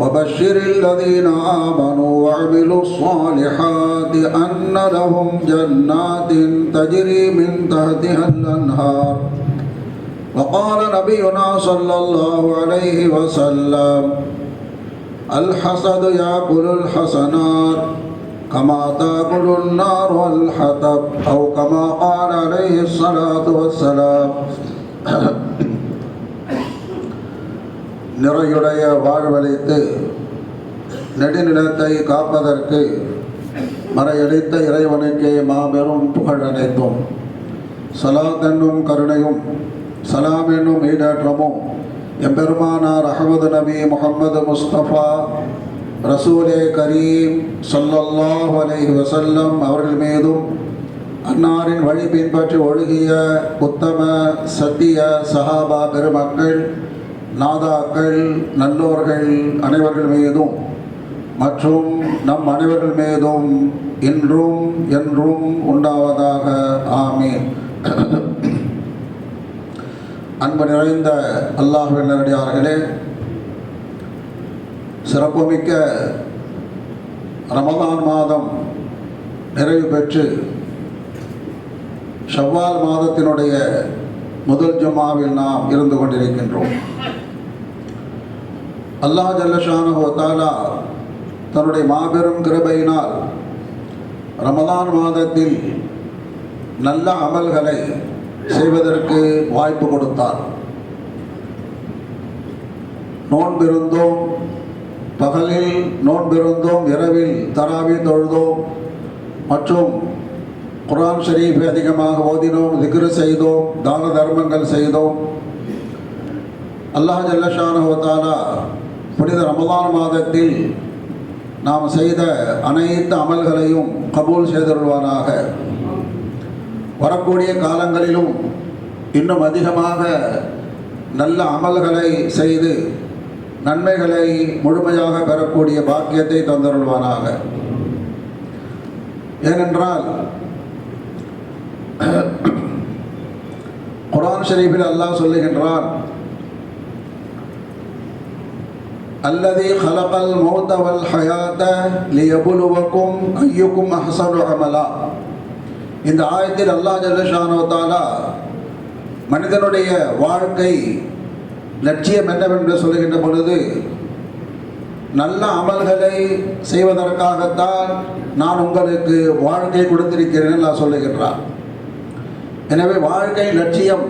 وبشر الذين آمنوا وعملوا الصالحات أن لهم جنات تجري من تحتها الأنهار. وقال نبينا صلى الله عليه وسلم الحسد يأكل الحسنات كما تأكل النار الحطب أو كما قال عليه الصلاة والسلام. நிறையுடைய வாழ்வழித்து நெடுநிலத்தை காப்பதற்கு மறையடித்த இறைவனுக்கே மாபெரும் புகழ் அனைத்தும். சலாத் என்னும் கருணையும் சலாம் என்னும் ஈடேற்றமும் எம்பெருமானார் அகமது நபி முகமது முஸ்தபா ரசூலே கரீம் சல்லல்லாஹ் அலைஹி வசல்லம் அவர்கள் மீதும் அன்னாரின் வழி பின்பற்றி ஒழுகிய உத்தம சத்திய சஹாபா பெருமக்கள் நாதாக்கள் நல்லோர்கள் அனைவர்கள் மீதும் மற்றும் நம் அனைவர்கள் மீதும் இன்றும் என்றும் உண்டாவதாக. ஆமே அன்பு நிறைந்த அல்லாஹுவின் நேரடியார்களே சிறப்புமிக்க ரமதான் மாதம் நிறைவு பெற்று ஷவ்வால் மாதத்தினுடைய முதல் ஜுமாவில் நாம் இருந்து கொண்டிருக்கின்றோம். அல்லாஹ் ஜல்லஷான தாலா தன்னுடைய மாபெரும் கிருபையினால் ரமதான் மாதத்தில் நல்ல அமல்களை செய்வதற்கு வாய்ப்பு கொடுத்தார். நோன்பிருந்தோம் பகலில் நோன்பிருந்தோம் இரவில் தராவி தொழுதோம் மற்றும் குரான் ஷரீஃபை அதிகமாக ஓதினோம் திக்ரு செய்தோம் தான தர்மங்கள் செய்தோம். அல்லாஹ் ஜல்லஷானுவத்தாலா புனித ரமதான் மாதத்தில் நாம் செய்த அனைத்து அமல்களையும் கபூல் செய்தருள்வானாக வரக்கூடிய காலங்களிலும் இன்னும் அதிகமாக நல்ல அமல்களை செய்து நன்மைகளை முழுமையாக பெறக்கூடிய பாக்கியத்தை தந்தருள்வானாக. ஏனென்றால் குரான் ஷரீஃபில் அல்லாஹ் சொல்லுகின்றான் الذي خلق الموت والحياة ليبلوكم أيكم ஐயுக்கும் عملا. இந்த ஆயத்தில் அல்லாஹ் ஜல்லஷானோ தாலா மனிதனுடைய வாழ்க்கை லட்சியம் என்னவென்று சொல்லுகின்ற பொழுது நல்ல அமல்களை செய்வதற்காகத்தான் நான் உங்களுக்கு வாழ்க்கை கொடுத்திருக்கிறேன் நான் சொல்லுகின்றான். எனவே வாழ்க்கை லட்சியம்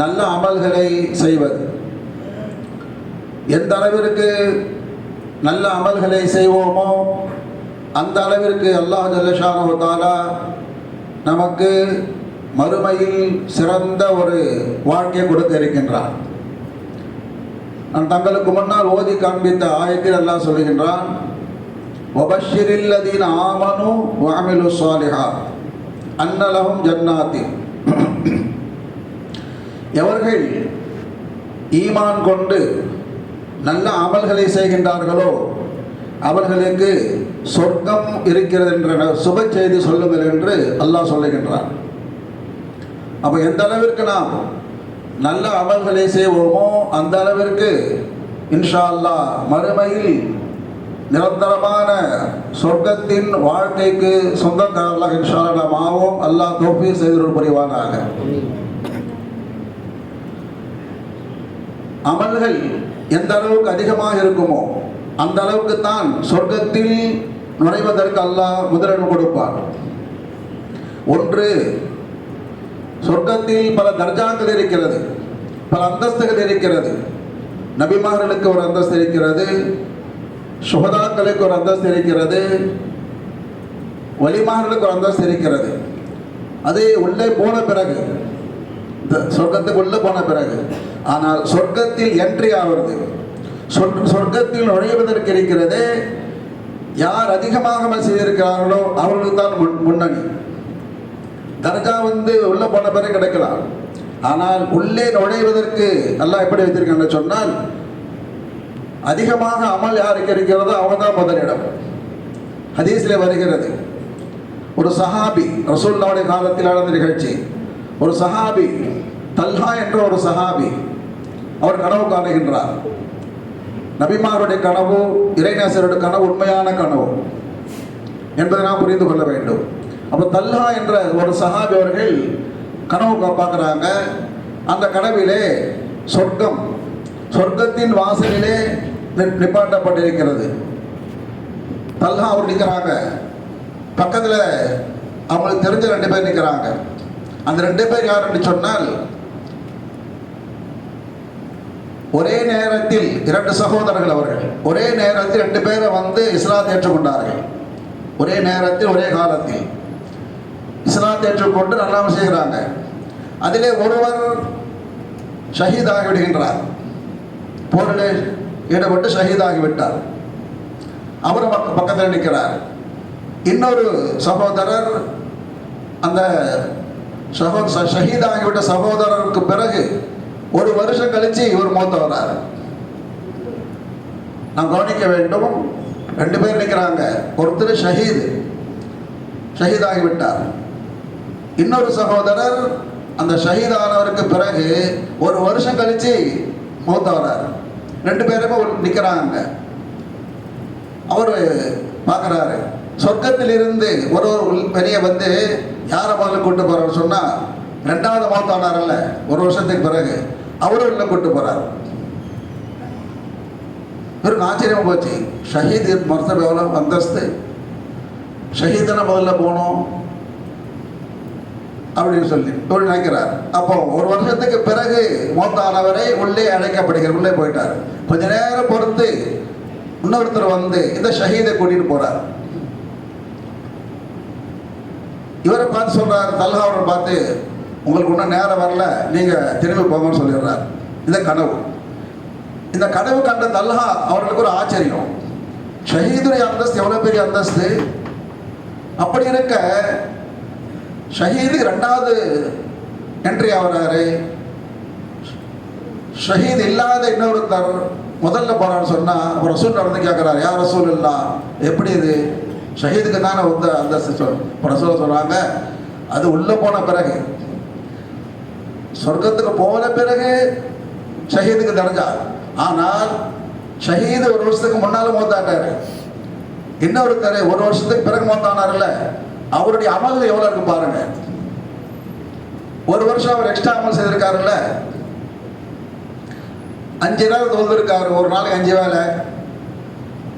நல்ல அமல்களை செய்வது. எந்த அளவிற்கு நல்ல அமல்களை செய்வோமோ அந்த அளவிற்கு அல்லாஹ் ஜல்லஷானு தாலா நமக்கு மறுமையில் சிறந்த ஒரு வாழ்க்கையை கொடுக்க இருக்கின்றான். நான் தங்களுக்கு முன்னால் ஓதி காண்பித்த ஆயத்தில் அல்லாஹ் சொல்லுகின்றான் ஒபஷிரில்லதீன் ஆமனு வாமிலு சாலிஹா அன்னலகும் ஜன்னாத்தி. எவர்கள் ஈமான் கொண்டு நல்ல அமல்களை செய்கின்றார்களோ அவர்களுக்கு சொர்க்கம் இருக்கிறது என்ற சுப செய்தி சொல்லுங்கள் என்று அல்லாஹ் சொல்லுகின்றான். அப்போ எந்த அளவிற்கு நாம் நல்ல அமல்களை செய்வோமோ அந்த அளவிற்கு இன்ஷா அல்லா மறுமையில் நிரந்தரமான சொர்க்கத்தின் வாழ்க்கைக்கு சொந்தக்காரர்களாக இன்ஷா நாம் ஆவோம். அல்லாஹ் தோஃபி செய்து புரிவானாக. அமல்கள் எந்த அளவுக்கு அதிகமாக இருக்குமோ அந்த அளவுக்கு தான் சொர்க்கத்தில் நுழைவதற்கு அல்லாஹ் முதலிடம் கொடுப்பார். ஒன்று சொர்க்கத்தில் பல தர்ஜாக்கள் இருக்கிறது பல அந்தஸ்துகள் இருக்கிறது. நபிமார்களுக்கு ஒரு அந்தஸ்து இருக்கிறது சுகதாக்களுக்கு ஒரு அந்தஸ்து இருக்கிறது வலிமார்களுக்கு ஒரு அந்தஸ்து இருக்கிறது. அது உள்ளே போன பிறகு சொர்க்கத்துக்கு உள்ளே போன பிறகு ஆனால் சொர்க்கத்தில் என்ட்ரி ஆகிறது. சொர்க்கத்தில் நுழைவதற்கு இருக்கிறது யார் அதிகமாக அமல் செய்திருக்கிறார்களோ அவர்களுக்கு தான் முன் முன்னணி. தர்கா வந்து உள்ள போன பிறகு கிடைக்கலாம். ஆனால் உள்ளே நுழைவதற்கு நல்லா எப்படி வைத்திருக்கான்னு சொன்னால் அதிகமாக அமல் யாருக்கு இருக்கிறதோ அவங்க தான் முதலிடம். ஹதீஸில் வருகிறது. ஒரு சஹாபி ரசூல்லாவுடைய காலத்தில் நடந்த நிகழ்ச்சி. ஒரு சஹாபி தல்ஹா என்ற ஒரு சஹாபி அவர் கனவு காணுகின்றார். நபிமாருடைய கனவு இறைநேசருடைய கனவு உண்மையான கனவு என்பதை நாம் புரிந்து கொள்ள வேண்டும். அப்போ தல்ஹா என்ற ஒரு சஹாபி அவர்கள் கனவு கா- பார்க்குறாங்க அந்த கனவிலே சொர்க்கம் சொர்க்கத்தின் வாசலிலே நிப்பாட்டப்பட்டிருக்கிறது. தல்ஹா அவர் நிற்கிறாங்க பக்கத்தில் அவங்களுக்கு தெரிஞ்ச ரெண்டு பேர் நிற்கிறாங்க அந்த ரெண்டு பேர் யாருன்னு சொன்னால் ஒரே நேரத்தில் இரண்டு சகோதரர்கள் அவர்கள். ஒரே நேரத்தில் ரெண்டு பேரை வந்து இஸ்லாத்தை ஏற்றுக்கொண்டார்கள். ஒரே நேரத்தில் ஒரே காலத்தில். இஸ்லாத்தை ஏற்றுக்கொண்டு நல்லா செய்கிறாங்க. அதிலே ஒருவர் ஷஹீதாகி விடுகின்றார். போரிலே ஈடுபட்டு ஷஹீதாகி விட்டார். அவர் பக்க- பக்கத்தில் நிற்கிறார். இன்னொரு சகோதரர் அந்த சகோ ஷஹீதாகிவிட்ட சகோதரருக்கு பிறகு ஒரு வருஷம் கழிச்சு இவர் மூத்த வர்றார் நான் கவனிக்க வேண்டும். ரெண்டு பேர் நிற்கிறாங்க ஒருத்தர் ஷஹீத். ஷஹீதாகி விட்டார் இன்னொரு சகோதரர் அந்த ஷஹீதானவருக்கு பிறகு ஒரு வருஷம் கழிச்சு மூத்த வர்றார் ரெண்டு பேருமே நிற்கிறாங்க அவர் பார்க்குறாரு. சொர்க்கத்திலிருந்து ஒரு ஒரு உள் வந்து யாரை முதல்ல கூட்டு போறாரு சொன்னால் ரெண்டாவது மௌத்தானார்ல ஒரு வருஷத்துக்கு பிறகு. அவரும் உள்ள கொண்டு போறார். இவருக்கு ஆச்சரியமா போச்சு. ஷஹீத் மருத்துவ எவ்வளோ அந்தஸ்து. ஷஹீதனை முதல்ல போகணும். அப்படின்னு சொல்லி இவர் நினைக்கிறார். அப்போ ஒரு வருஷத்துக்கு பிறகு மூத்தானவரை உள்ளே அழைக்கப்படுகிறார். உள்ளே போயிட்டார். கொஞ்ச நேரம் பொறுத்து இன்னொருத்தர் வந்து இந்த ஷஹீதை கூட்டிட்டு போறார். இவரை பார்த்து சொல்றாரு தல்ஹா அவரை பார்த்து உங்களுக்கு ஒன்றும் நேரம் வரல நீங்கள் திரும்பி போங்கன்னு சொல்லிடுறார். இந்த கனவு. இந்த கனவு கண்ட தல்ஹா அவர்களுக்கு ஒரு ஆச்சரியம். ஷஹீதுடைய அந்தஸ்து எவ்வளோ பெரிய அந்தஸ்து? அப்படி இருக்க ஷஹீது ரெண்டாவது என்ட்ரி ஆகிறாரு. ஷஹீத் இல்லாத இன்னொருத்தர் முதல்ல போகிறான்னு சொன்னால் ஒரு ரசூல் நடந்து கேட்குறாரு யார் ரசூல் இல்லா எப்படி இது? ஷஹீதுக்கு தானே வந்து அந்தஸ்து சொல் ரசூலை சொல்கிறாங்க அது உள்ளே போன பிறகு. சொர்க்கத்துக்கு போன பிறகு ஷஹீதுக்கு தரஞ்சா ஆனால் ஷஹீது ஒரு வருஷத்துக்கு முன்னால மூத்தாட்டாரு இன்னொருத்தர் ஒரு வருஷத்துக்கு பிறகு மூத்தானார்ல அவருடைய அமல் எவ்வளவு இருக்கு பாருங்க. ஒரு வருஷம் அவர் எக்ஸ்ட்ரா அமல் செய்திருக்காருல்ல. அஞ்சு நாள் தொழுதுருக்காரு. ஒரு நாளைக்கு அஞ்சு வேலை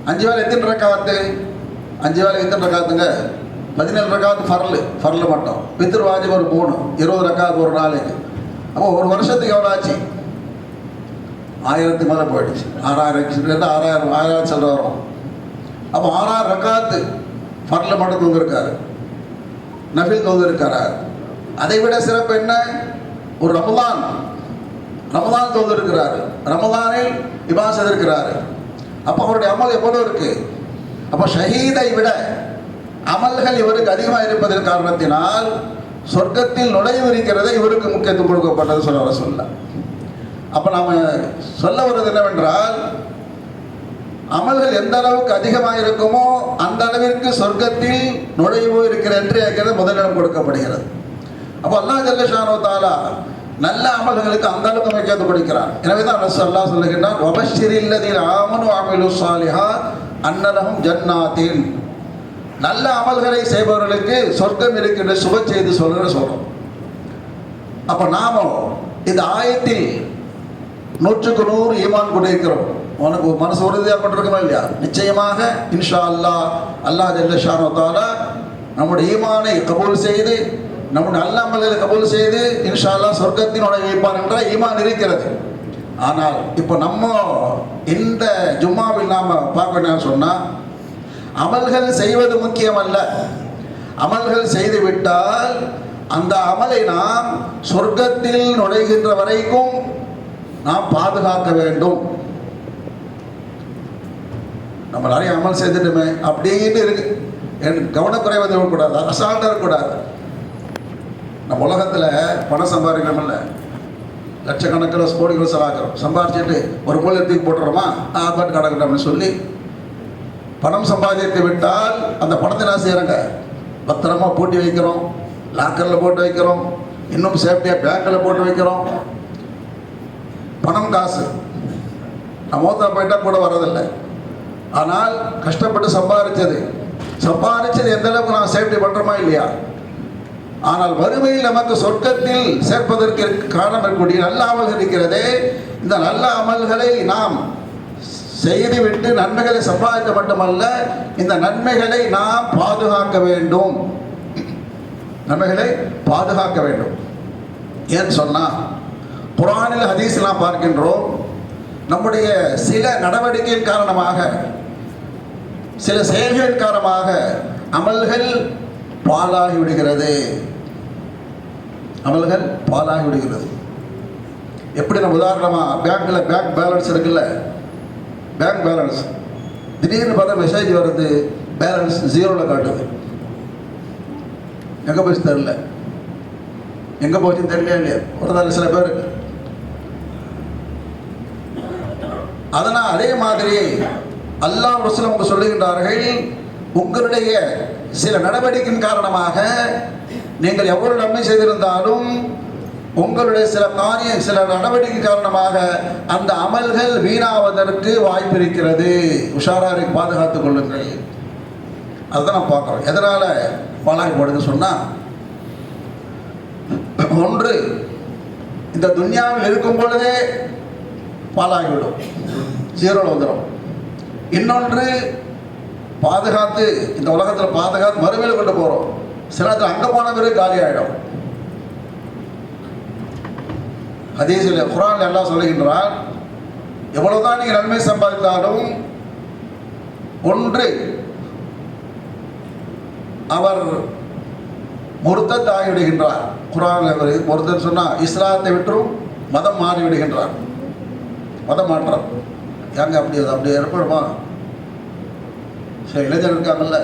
அஞ்சு வேலை எத்தனை ரக்காத்து? அஞ்சு வேலை எத்தனை ரக்காத்துங்க? பதினேழு ரக்காத்து ஃபர்லு. ஃபர்லு மட்டும். பித்ரு வாஜிப் ஒரு மூணு. இருபது ரக்காத்து ஒரு நாளைக்கு. அப்போ ஒரு வருஷத்துக்கு எவ்வளோ ஆச்சு? ஆயிரத்து மேலே போயிடுச்சு. ஆறாயிரம் ஆறாயிரம் ஆயிரம் செல்ல வரும். அப்போ ஆறாயிரம் ரக்காத்து ஃபர்ல மட்டும் தூங்கிருக்காரு நபில் தூங்கிருக்கிறார் அதை விட சிறப்பு என்ன? ஒரு ரமலான். ரமலான் தொழுதிருக்கிறாரு ரமலானில் இபா இருக்கிறாரு அப்போ அவருடைய அமல் எவ்வளோ இருக்கு? அப்போ ஷஹீதை விட அமல்கள் இவருக்கு அதிகமாக இருப்பதன் காரணத்தினால் சொர்க்கத்தில் நுழைவு இருக்கிறதை இவருக்கு முக்கியத்துவம் கொடுக்கப்பட்டது சொல்ல சொல்ல. அப்போ நாம சொல்ல வருவது என்னவென்றால் அமல்கள் எந்த அளவுக்கு அதிகமாக இருக்குமோ அந்த அளவிற்கு சொர்க்கத்தில் நுழைவு இருக்கிற என்று இருக்கிறது முதலிடம் கொடுக்கப்படுகிறது. அப்போ அல்லாஹ் ஜல்லஷானோ தாலா நல்ல அமல்களுக்கு அந்த அளவுக்கு முக்கியத்துவம் கொடுக்கிறார். எனவே தான் அரசு அல்லாஹ் சொல்லுகின்றார் வபஷிரில்லதில் ஆமனு அமிலு சாலிஹா அன்னலகம் ஜன்னாத்தின். நல்ல அமல்களை செய்பவர்களுக்கு சொர்க்கம் இருக்கின்ற சுப செய்தி சொல்கிற சொல்றோம். அப்போ நாமும் இந்த ஆயத்தில் நூற்றுக்கு நூறு ஈமான் கொண்டிருக்கிறோம். உனக்கு மனசு உறுதியாக கொண்டிருக்கணும் இல்லையா? நிச்சயமாக இன்ஷா அல்லாஹ் அல்லாஹ் ஜல்லஷானோ தாலா நம்முடைய ஈமானை கபூல் செய்து நம்முடைய அல்லாமல்களை கபூல் செய்து இன்ஷா அல்லா சொர்க்கத்தின் உணவை வைப்பான் என்ற ஈமான் இருக்கிறது. ஆனால் இப்போ நம்ம இந்த ஜும்மாவில் நாம் பார்க்கணும் சொன்னால் அமல்கள் செய்வது முக்கியமல்ல. அமல்கள் செய்துவிட்டால் அந்த அமலை நாம் சொர்க்கத்தில் நுழைகின்ற வரைக்கும் நாம் பாதுகாக்க வேண்டும். நம்ம நிறைய அமல் செய்துட்டுமே அப்படின்னு இருக்கு. என் கவனக்குறைவது வந்து இருக்கக்கூடாது அசால்ட்டாக இருக்கக்கூடாது. நம்ம உலகத்தில் பணம் சம்பாதிக்கிறோமில்ல லட்சக்கணக்கில் கோடிகள் செலவாக்கிறோம் சம்பாதிச்சுட்டு ஒரு மூலத்துக்கு போட்டுறோமா? ஆபாட் கிடக்கட்டும் அப்படின்னு சொல்லி பணம் சம்பாதித்து விட்டால் அந்த பணத்தை நான் செய்கிறேங்க பத்திரமா பூட்டி வைக்கிறோம் லாக்கரில் போட்டு வைக்கிறோம் இன்னும் சேஃப்டியாக பேங்கில் போட்டு வைக்கிறோம். பணம் காசு. நான் மூத்தா போயிட்டால் கூட வர்றதில்லை. ஆனால் கஷ்டப்பட்டு சம்பாதிச்சது சம்பாதிச்சது எந்த அளவுக்கு நான் சேஃப்டி பண்ணுறோமா இல்லையா? ஆனால் வறுமையில் நமக்கு சொர்க்கத்தில் சேர்ப்பதற்கு காரணம் இருக்கக்கூடிய நல்ல அமல்கள் இருக்கிறதே. இந்த நல்ல அமல்களை நாம் செய்துவிட்டு நன்மைகளை சம்பாதிக்க மட்டுமல்ல இந்த நன்மைகளை நாம் பாதுகாக்க வேண்டும். நன்மைகளை பாதுகாக்க வேண்டும். ஏன்னு சொன்னா குரானில் ஹதீஸ் பார்க்கின்றோம் நம்முடைய சில நடவடிக்கையின் காரணமாக சில செயல்களின் காரணமாக அமல்கள் பாலாகி விடுகிறது அமல்கள் பாலாகி விடுகிறது எப்படி நம்ம உதாரணமாக பேங்க்கில் பேங்க் பேலன்ஸ் இருக்குல்ல பேங்க் பேலன்ஸ் திடீர்னு பார்த்தா மெசேஜ் வருது பேலன்ஸ் ஜீரோவில் காட்டுது. எங்கே போச்சு தெரில எங்கே போச்சுன்னு தெரியலையா இல்லையா. ஒரு சில பேர் அதனால் அதே மாதிரி அல்லாஹ் ரசூல் அவங்க சொல்லுகின்றார்கள் உங்களுடைய சில நடவடிக்கையின் காரணமாக நீங்கள் எவ்வளவு நன்மை செய்திருந்தாலும் உங்களுடைய சில காரியம் சில நடவடிக்கை காரணமாக அந்த அமல்கள் வீணாவதற்கு வாய்ப்பு இருக்கிறது உஷாராரை பாதுகாத்துக் கொள்ளுங்கள். அதுதான் நான் பார்க்குறோம். எதனால் பாலாகப்படுது சொன்னால் ஒன்று இந்த துன்யாவில் இருக்கும் பொழுதே பாலாகிவிடும் ஜீரோவில் வந்துடும் இன்னொன்று பாதுகாத்து இந்த உலகத்தில் பாதுகாத்து மறுமையில் கொண்டு போகிறோம் சில நேரத்தில் அங்கே போன பிறகு காலி ஆகிடும் ஹதீஸில் குரான் எல்லாம் சொல்லுகின்றார் எவ்வளவுதான் நீங்கள் நன்மை சம்பாதித்தாலும் ஒன்று அவர் முருத்தத் ஆகிவிடுகின்றார் குரான் முருத்தன் சொன்னால் இஸ்லாத்தை விட்டும் மதம் மாறிவிடுகின்றார். மதம் மாற்றம். ஏங்க அப்படி அது அப்படி ஏற்படுமா? சில இளைஞர் இருக்காங்கல்ல.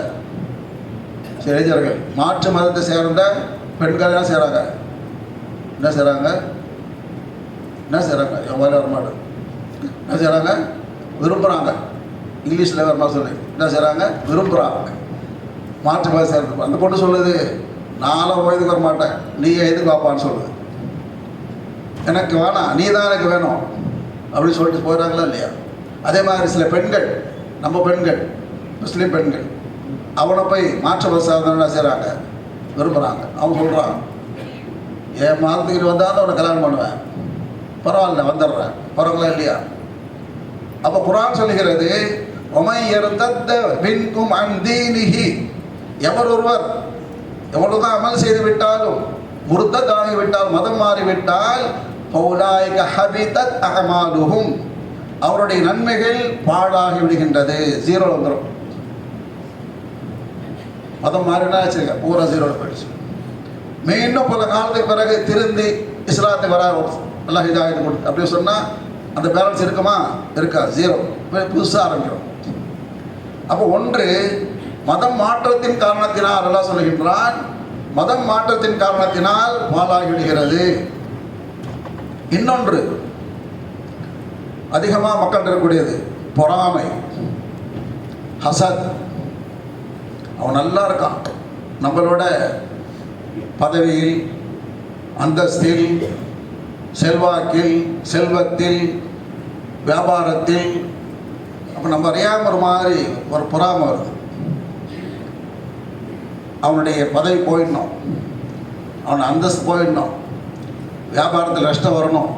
சில இளைஞர்கள் மாற்று மதத்தை சேர்ந்த பெண்கள் என்ன செய்கிறாங்க என்ன செய்கிறாங்க என்ன செய்கிறாங்க என் வேலை என்ன செய்கிறாங்க விரும்புகிறாங்க இங்கிலீஷில் வரமா சொல்லி என்ன செய்கிறாங்க விரும்புகிறாங்க மாற்று மதம் அந்த பொண்ணு சொல்லுது நானும் வயதுக்கு வர மாட்டேன். நீ எதுக்கு வாப்பான்னு சொல்லுது. எனக்கு வேணாம். நீ தான் எனக்கு வேணும். அப்படின்னு சொல்லிட்டு போயிடறாங்களா இல்லையா? அதே மாதிரி சில பெண்கள் நம்ம பெண்கள் முஸ்லீம் பெண்கள் அவனை போய் மாற்று மதம் என்ன செய்கிறாங்க விரும்புகிறாங்க அவங்க சொல்கிறாங்க என் மாதத்துக்கு வந்தால் தான் அவனை கல்யாணம் பண்ணுவேன். பரவாயில்ல வந்துடுறேன். பரவாயில்ல இல்லையா? அப்போ குரான் சொல்லுகிறது பின்கும் அந்தீனிஹி எவர் ஒருவர் எவ்வளவுதான் அமல் செய்து விட்டாலும் முருத்ததாகி விட்டால் மதம் மாறிவிட்டால் பௌலாய்க ஹபிதத் அகமாலுகும் அவருடைய நன்மைகள் பாழாகி விடுகின்றது. ஜீரோ வந்துடும் மதம் மாறினா வச்சுருக்க பூரா ஜீரோவில் போயிடுச்சு. மீண்டும் பல காலத்துக்கு பிறகு திருந்தி இஸ்லாத்துக்கு வர எல்லாம் இதாகிட்டு கொடுத்து அப்படி சொன்னால் அந்த பேலன்ஸ் இருக்குமா? இருக்கா ஜீரோ புதுசாக ஆரம்பிக்கிறோம். அப்போ ஒன்று மதம் மாற்றத்தின் காரணத்தினால் நல்லா சொல்லுகின்றான் மதம் மாற்றத்தின் காரணத்தினால் பாலாகிவிடுகிறது இன்னொன்று அதிகமாக மக்கள் இருக்கக்கூடியது பொறாமை ஹசத் அவன் நல்லா இருக்கான். நம்மளோட பதவியில் அந்தஸ்தில் செல்வாக்கில் செல்வத்தில் வியாபாரத்தில். அப்போ நம்ம அறியாமல் ஒரு மாதிரி ஒரு பொறாமை வருது. அவனுடைய பதவி போயிடணும். அவன் அந்தஸ்து போயிடணும். வியாபாரத்தில் நஷ்டம் வரணும்.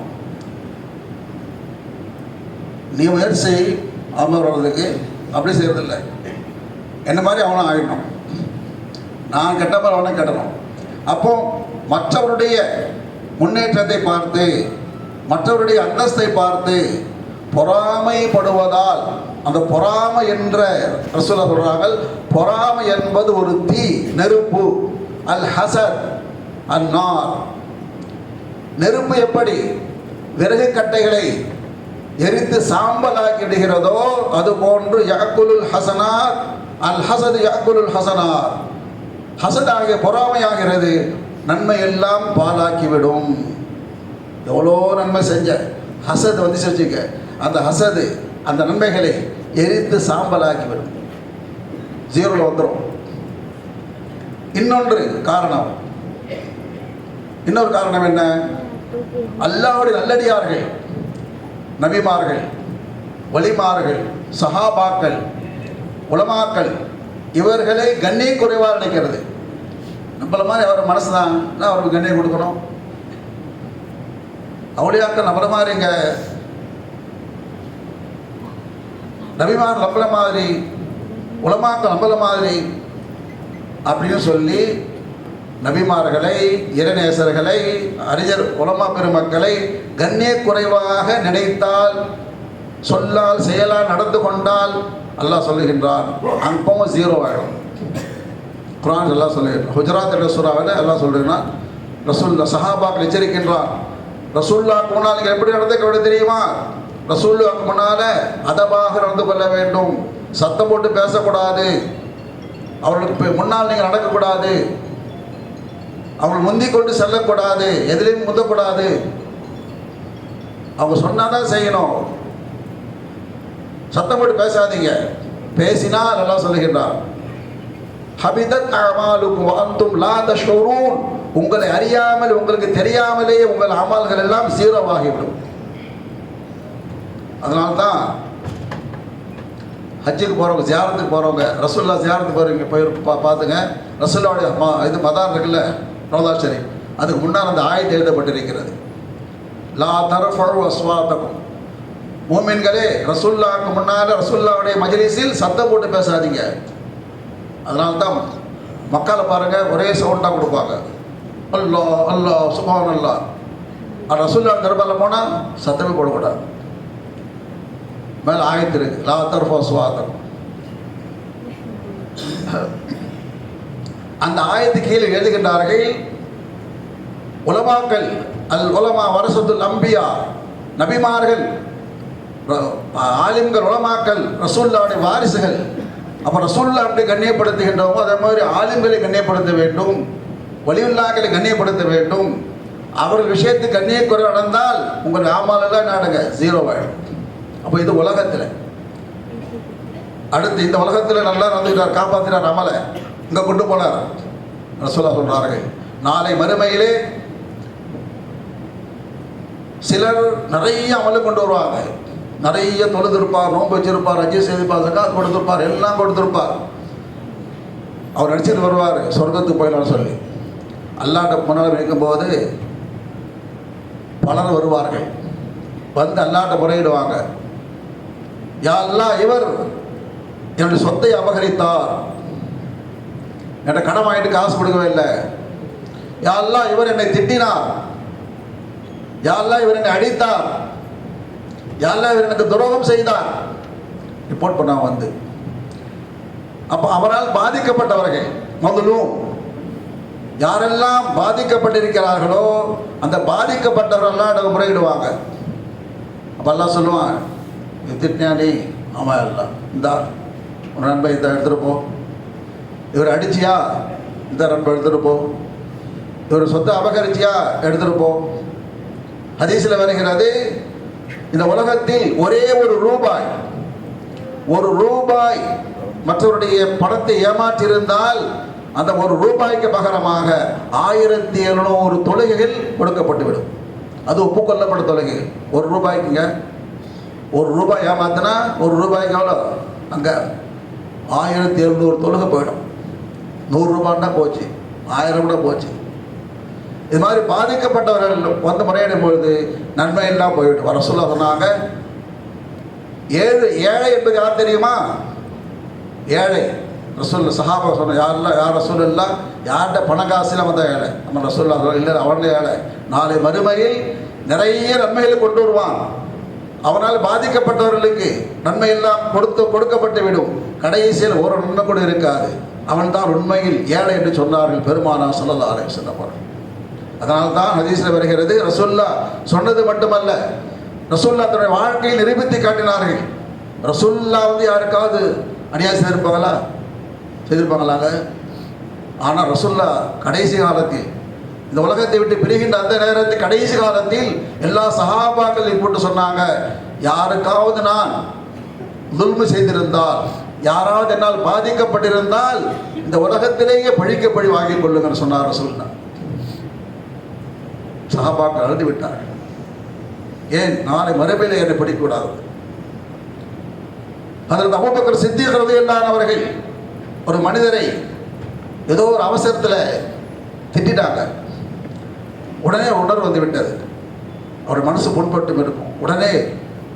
நீ முயற்சி செய் அவன் வர்றதுக்கு. அப்படி செய்யறதில்லை. என்ன மாதிரி அவனும் ஆகிடணும் நான் கெட்ட மாதிரி அவனை கெட்டணும். அப்போ மற்றவருடைய முன்னேற்றத்தை பார்த்து மற்றவருடைய அந்தஸ்தை பார்த்து பொறாமைப்படுவதால் அந்த பொறாமை என்ற ரசூலா சொல்றாங்க பொறாமை என்பது ஒரு தீ நெருப்பு அல் ஹசத் அந்நார் நெருப்பு எப்படி விறகு கட்டைகளை எரித்து சாம்பலாக்கிடுகிறதோ அது போன்று யாக்குலுல் ஹசனார் அல் ஹசது யாக்குலுல் ஹசத் ஆகிய பொறாமை ஆகிறது எல்லாம் பாலாக்கிவிடும் எவ்வளோ நன்மை செஞ்ச. ஹசத் வந்து செஞ்சுக்க அந்த ஹசது அந்த நன்மைகளை எரித்து சாம்பலாக்கிவிடும். ஜீரோவில் வந்துடும் இன்னொன்று காரணம். இன்னொரு காரணம் என்ன? அல்லாவுடைய நல்லடியார்கள் நபிமார்கள் வலிமார்கள் சஹாபாக்கள் உலமாக்கள் இவர்களை கண்ணியம் குறைவாக நினைக்கிறது. நம்மள மாதிரி அவர் மனசு தான் அவருக்கு கண்ணியம் கொடுக்கணும். அவளியாக்கள் நம்மள மாதிரி இங்கே நபிமார் நம்மள மாதிரி உலமாக்கள் நம்மள மாதிரி அப்படின்னு சொல்லி நபிமார்களை இறைநேசர்களை அறிஞர் உலமா பெருமக்களை கண்ணிய குறைவாக நினைத்தால் சொல்லால் செயலால் நடந்து கொண்டால் அல்லாஹ் சொல்லுகின்றான். அங்கமும் ஜீரோ ஆகிடும் குரான் எல்லாம் சொல்லுகின்றான் குஜராத் என்ற சூறாவில் எல்லாம் சொல்லுகிறான் ரசூல்லா சஹாபாக்கள் எச்சரிக்கின்றான். ரசூல்லா போனால் நீங்கள் எப்படி நடந்துக்க வேண்டும் தெரியுமா? ரசூல்லாக்கு முன்னால் அதபாக நடந்து கொள்ள வேண்டும். சத்தம் போட்டு பேசக்கூடாது. அவர்களுக்கு முன்னால் நீங்கள் நடக்கக்கூடாது. அவர்கள் முந்தி கொண்டு செல்லக்கூடாது. எதிலையும் முந்தக்கூடாது. அவங்க சொன்னாதான் செய்யணும். சத்தம் போட்டு பேசாதீங்க. பேசினால் நல்லா சொல்லுகின்றான். ஹபிதத் அமாலுக்கும் அந்தும் லா தஷ்ரூன் உங்களை அறியாமல் உங்களுக்கு தெரியாமலே உங்கள் அமல்கள் எல்லாம் சீரவாகிவிடும். அதனால்தான் ஹஜ்ஜுக்கு போகிறவங்க ஜியாரத்துக்கு போகிறவங்க ரசுல்லா ஜியாரத்துக்கு போகிறவங்க போய் பா பார்த்துங்க ரசுல்லாவுடைய ம இது மதார் இருக்குல்ல ரோதா அதுக்கு முன்னால் அந்த ஆயத்து எழுதப்பட்டிருக்கிறது. லா தரஃபழு அஸ்வாத்தக்கும் மூமின்களே ரசுல்லாவுக்கு முன்னால் ரசுல்லாவுடைய மஜ்லிஸில் சத்தம் போட்டு பேசாதீங்க. அதனால்தான் மக்களை பாருங்க ஒரே சவுண்டாக கொடுப்பாங்க. அல்லா அல்லா சுபான் அல்லா ரசூல்லா தர்பாரில் போனால் சத்தமே போடக்கூடாது. மேலே ஆயத்து இருக்கு. லா தர்ஃபா சுவாதம் அந்த ஆயத்து கீழே எழுதுகின்றார்கள் உலமாக்கள் அல் உலமா வரசத்து நம்பியா நபிமார்கள் ஆலிம்கள் உலமாக்கள் ரசூல்லாவுடைய வாரிசுகள் அப்போ ரசூல்லா அப்படி கண்ணியப்படுத்துகின்றவங்க அதே மாதிரி ஆலிம்களை கண்ணியப்படுத்த வேண்டும் வலியுல்லாக்களை கண்ணியப்படுத்த வேண்டும். அவர்கள் விஷயத்துக்கு கண்ணியக்குறை நடந்தால் உங்கள் ஆமாலெல்லாம் நாடுங்க ஜீரோ ஆகிடும் அப்போ இது உலகத்தில். அடுத்து இந்த உலகத்தில் நல்லா நடந்துக்கிட்டார் காப்பாற்றினார் அமலை. இங்கே கொண்டு போனார். ரசூலா சொல்கிறார்கள் நாளை மறுமையிலே சிலர் நிறைய அமலு கொண்டு வருவாங்க. நிறைய தொழுதிருப்பார் நோன்பு வச்சிருப்பார் அஜி செய்திருப்பார் சக்காத் கொடுத்திருப்பார் எல்லாம் கொடுத்திருப்பார். அவர் நடிச்சிட்டு வருவார் சொர்க்கத்துக்கு போயிடலாம்னு சொல்லி. அல்லாட்ட முன்னால் இருக்கும்போது பலர் வருவார்கள். வந்து அல்லாட்ட முறையிடுவாங்க. யாரெல்லாம் இவர் என்னுடைய சொத்தை அபகரித்தார். என்கிட்ட கடன் வாங்கிட்டு காசு கொடுக்கவே இல்லை. யாரெல்லாம் இவர் என்னை திட்டினார். யாரெல்லாம் இவர் என்னை அடித்தார். யாரெல்லாம் இவர் எனக்கு துரோகம் செய்தார். ரிப்போர்ட் பண்ண வந்து. அப்போ அவரால் பாதிக்கப்பட்டவர்கள் முதலும் யாரெல்லாம் பாதிக்கப்பட்டிருக்கிறார்களோ அந்த பாதிக்கப்பட்டவரெல்லாம் எனக்கு முறையிடுவாங்க அப்போல்லாம் சொல்லுவான் இது ஆமாம் எல்லாம் இந்தா ஒரு நண்பை இதை எடுத்துகிட்டு போ. இவர் அடிச்சியா? இந்த நண்பை எடுத்துகிட்டு போ. இவர் சொத்தை அபகரிச்சியா? எடுத்துகிட்டு போ. ஹதீஸில் வருகிறது இந்த உலகத்தில் ஒரே ஒரு ரூபாய் ஒரு ரூபாய் மற்றவருடைய பணத்தை ஏமாற்றியிருந்தால் அந்த ஒரு ரூபாய்க்கு பகரமாக ஆயிரத்தி எழுநூறு தொழுகைகள் கொடுக்கப்பட்டுவிடும். அது ஒப்புக்கொள்ளப்பட்ட தொழுகைகள். ஒரு ரூபாய்க்குங்க. ஒரு ரூபாய் ஏமாத்தினா ஒரு ரூபாய்க்கு எவ்வளோ? அங்கே ஆயிரத்தி எழுநூறு தொழுகை போயிடும். நூறுரூபான்னா போச்சு. ஆயிரம் கூட போச்சு. இது மாதிரி பாதிக்கப்பட்டவர்கள் வந்து முறையிடும் பொழுது நன்மை எல்லாம் போயிட்டு வர சொல்ல சொன்னாங்க ஏழு ஏழை என்பது யார் தெரியுமா? ஏழை. ரசூல் சஹாபா சொன்ன யாரெல்லாம் யார் ரசூல் இல்லை? யார்கிட்ட பணக்காசில வந்த ஏழை? நம்ம ரசூல் சொல்ல இல்லை அவனே ஏழை. நாளை மறுமையில் நிறைய நன்மைகளை கொண்டு வருவான். அவனால் பாதிக்கப்பட்டவர்களுக்கு நன்மை எல்லாம் கொடுத்து கொடுக்கப்பட்டு விடும். கடைசியில் ஒரு நன்மை கூட இருக்காது. அவன்தான் உண்மையில் ஏழை என்று சொன்னார்கள் பெருமானா சல்லல்லா அலைஹி அதனால்தான் தான் ஹதீஸில் வருகிறது ரசுல்லா சொன்னது மட்டுமல்ல. ரசுல்லா தன்னுடைய வாழ்க்கையில் நிரூபித்து காட்டினார்கள். ரசுல்லா வந்து யாருக்காவது அநியாயம் செய்திருப்பாங்களா? செய்திருப்பாங்களாங்க? ஆனால் ரசுல்லா கடைசி காலத்தில் இந்த உலகத்தை விட்டு பிரிகின்ற அந்த நேரத்தில் கடைசி காலத்தில் எல்லா சகாபாக்களையும் போட்டு சொன்னாங்க. யாருக்காவது நான் துல்மு செய்திருந்தால் யாராவது என்னால் பாதிக்கப்பட்டிருந்தால் இந்த உலகத்திலேயே பழிக்க பழி வாங்கிக் கொள்ளுங்கன்னு சொன்னார் ரசுல்லா. சகாபாக்கள் அழுது விட்டார்கள். ஏன்? நாளை மறுமையில் என்னை படிக்கூடாது. அதில் அபுபக்கர் சித்திகிறது என்றான் அவர்கள் ஒரு மனிதரை ஏதோ ஒரு அவசரத்தில் திட்டாங்க உடனே உணர்வு வந்து விட்டது. அவர் மனசு புண்பட்டும் இருக்கும். உடனே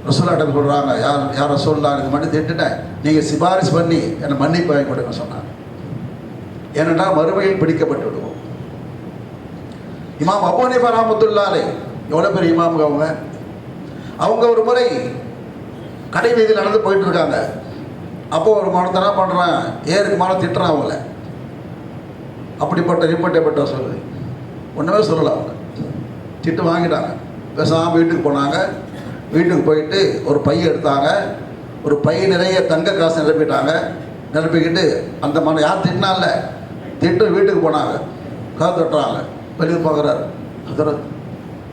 ரசூலாட்டம் சொல்கிறாங்க யார் யார் ரசூல்லா இது மன்னி திட்டுட்டேன் நீங்கள் சிபாரிசு பண்ணி என்னை மன்னிப்பு வாங்கி கொடுங்க சொன்னாங்க. ஏனென்றால் மறுமையில் பிடிக்கப்பட்டு விடுவோம். இமாம் அபோனி ஹனீஃபா எவ்வளோ பெரிய இமாமுங்க அவங்க? அவங்க ஒரு முறை கடை வீதியில் நடந்து போயிட்டு இருக்காங்க அப்போ ஒரு மனத்தனா பண்ணுறான் ஏருக்கு மரம் திட்டுறான் அவங்கள? அப்படிப்பட்ட இப்பட்டப்பட்ட சொல்லு ஒன்றுமே சொல்லலை அவங்க. திட்டு வாங்கிட்டாங்க. பேசாமல் வீட்டுக்கு போனாங்க. வீட்டுக்கு போயிட்டு ஒரு பைய எடுத்தாங்க. ஒரு பைய நிறைய தங்க காசு நிரப்பிட்டாங்க. நிரப்பிக்கிட்டு அந்த மன யார் திட்டினால? திட்டு வீட்டுக்கு போனாங்க. காது தட்டுறாங்க. வெளியே பார்க்குறாரு. ஹசரத்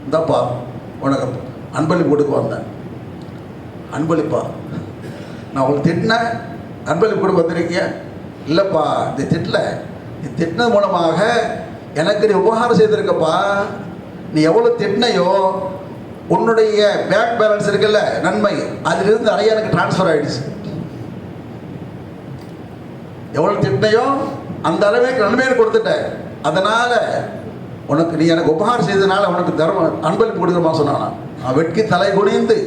இந்தாப்பா உனக்கு அன்பளிப்பு கொடுக்க வந்தேன். அன்பளிப்பா. நான் அவளை திட்டினேன். அன்பளிப்பு கொடுக்க வந்திருக்கீங்க. இல்லைப்பா இந்த திட்டல. நீ திட்டினது மூலமாக எனக்கு நீ உபகாரம் செய்திருக்கப்பா. நீ எவ்வளோ திட்டினையோ உன்னுடைய பேங்க் பேலன்ஸ் இருக்குல்ல நன்மை அதிலிருந்து நிறைய எனக்கு ட்ரான்ஸ்ஃபர் ஆகிடுச்சு எவ்வளோ திட்டினையோ அந்த அளவுக்கு நன்மையை கொடுத்துட்டேன். அதனால் உனக்கு நீ எனக்கு உபகாரம் செய்ததுனால உனக்கு தர்ம அன்பளிப்பு கொடுக்குறமா சொன்னானா? நான் வெட்கி தலை குனிந்து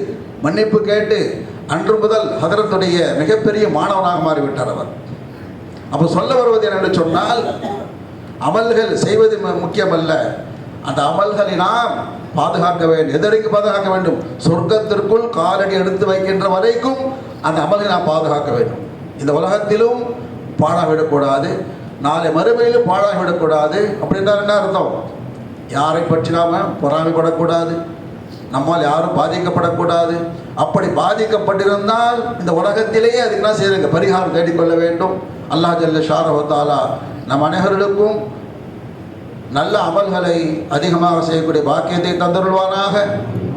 மன்னிப்பு கேட்டு அன்று முதல் ஹதரத்துடைய மிகப்பெரிய மாணவனாக மாறிவிட்டார் அவர். அப்போ சொல்ல வருவது என்னென்று சொன்னால் அமல்கள் செய்வது முக்கியமல்ல. அந்த அமல்களை நாம் பாதுகாக்க வேண்டும் எதற்கு பாதுகாக்க வேண்டும்? சொர்க்கத்திற்குள் காலடி எடுத்து வைக்கின்ற வரைக்கும் அந்த அமல்களை நாம் பாதுகாக்க வேண்டும். இந்த உலகத்திலும் பாழாகிவிடக்கூடாது. நாளை மறுமையிலும் பாழாகிவிடக்கூடாது அப்படின்னா என்ன அர்த்தம்? யாரை பற்றி பொறாமைப்படக்கூடாது? நம்மால் யாரும் பாதிக்கப்படக்கூடாது. அப்படி பாதிக்கப்பட்டிருந்தால் இந்த உலகத்திலேயே அதுக்கு என்ன செய்யுங்க பரிகாரம் தேடிக்கொள்ள வேண்டும். அல்லாஹ் ஜல்ல ஷாரவத்தாலா நம் அனைவர்களுக்கும் நல்ல அமல்களை அதிகமாக செய்யக்கூடிய பாக்கியத்தை தந்தருள்வானாக.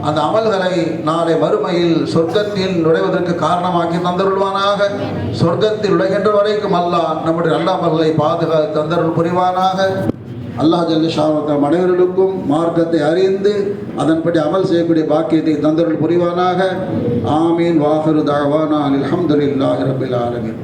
அந்த அமல்களை நாளை மறுமையில் சொர்க்கத்தில் நுழைவதற்கு காரணமாக்கி தந்தருள்வானாக. சொர்க்கத்தில் நுழைகின்ற வரைக்கும் அல்லாஹ் நம்முடைய நல்ல அமல்களை பாதுகாத்து தந்தருள் புரிவானாக. அல்லாஹ் ஜல்லிஷாவுக்கு அனைவர்களுக்கும் மார்க்கத்தை அறிந்து அதன்படி அமல் செய்யக்கூடிய பாக்கியத்தை தந்தருள் புரிவானாக. ஆமீன். வாஹரு தாவானா அல்ஹம்துலில்லாஹி ரபில் ஆலமீன்.